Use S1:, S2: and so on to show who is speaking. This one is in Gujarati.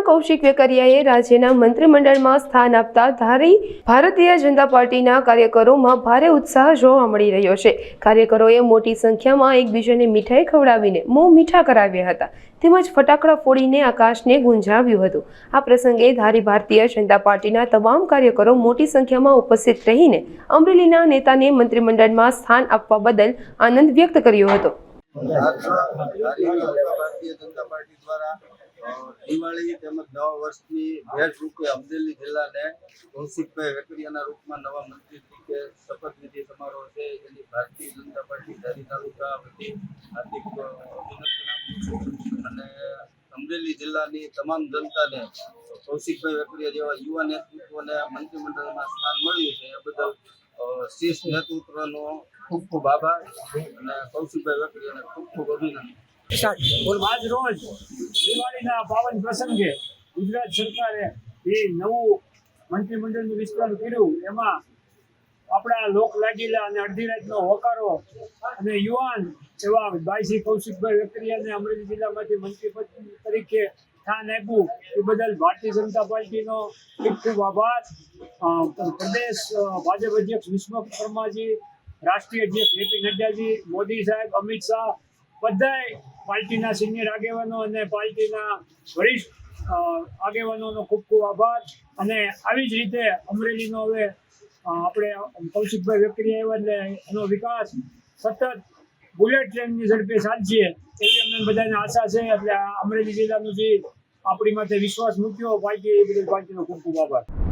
S1: અમરેલીના કૌશિક વેકરિયાએ રાજ્યના મંત્રીમંડળમાં સ્થાન આપતા ધારી ભારતીય જનતા પાર્ટીના કાર્યકરોમાં ભારે ઉત્સાહ જોવા મળી રહ્યો છે. કાર્યકરોએ મોટી સંખ્યામાં એકબીજાને મીઠાઈ ખવડાવીને મોં મીઠા કરાવ્યા હતા. તેમજ ફટાકડા ફોડીને આકાશને ગુંજાવ્યું હતું. આ પ્રસંગે ધારી ભારતીય જનતા પાર્ટીના તમામ કાર્યકરો મોટી સંખ્યામાં ઉપસ્થિત રહીને અમરેલીના નેતાને મંત્રીમંડળમાં સ્થાન આપવા બદલ આનંદ વ્યક્ત કર્યો હતો.
S2: અમરેલી અને અમરેલી જિલ્લાની તમામ જનતાને કૌશિકભાઈ વેકરિયા જેવા યુવા નેતૃત્વને મંત્રીમંડળમાં સ્થાન મળ્યું છે. એ બદલ અ, શીર્ષ નેતૃત્વનો ખૂબ ખૂબ આભાર. અને કૌશિકભાઈ વેકરિયાને ખૂબ ખૂબ અભિનંદન.
S3: આજ રોજ દિવાળીના પાવન પ્રસંગે ગુજરાત સરકારે એ નવું મંત્રીમંડળનું વિસ્તરણ કર્યું એમાં આપણા લોક લાગીલા અને અડધી રાતનો હોકારો અને યુવાન એવા ભાઈશ્રી કૌશિકભાઈ વકરિયાને અમરેલી જિલ્લામાંથી મંત્રી પદ તરીકે સ્થાન આપ્યું એ બદલ ભારતીય જનતા પાર્ટીનો ખૂબ ખૂબ આભાર. પ્રદેશ ભાજપ અધ્યક્ષ વિશ્વ શર્માજી રાષ્ટ્રીય અધ્યક્ષ જેપી નડ્ડાજી, મોદી સાહેબ, અમિત શાહ બધાય પાર્ટીના સિનિયર આગેવાનો અને પાર્ટીના વરિષ્ઠ આગેવાનોનો ખૂબ ખૂબ આભાર. અને આવી જ રીતે અમરેલીનો હવે આપણે કૌશિકભાઈ વેકરી આવ્યા એટલે એનો વિકાસ સતત બુલેટ ટ્રેનની ઝડપે સાચીએ એવી અમને બધાને આશા છે. એટલે અમરેલી જિલ્લાનું જે આપણી માટે વિશ્વાસ મૂક્યો, પાર્ટી એ બધી પાર્ટીનો ખૂબ ખૂબ આભાર.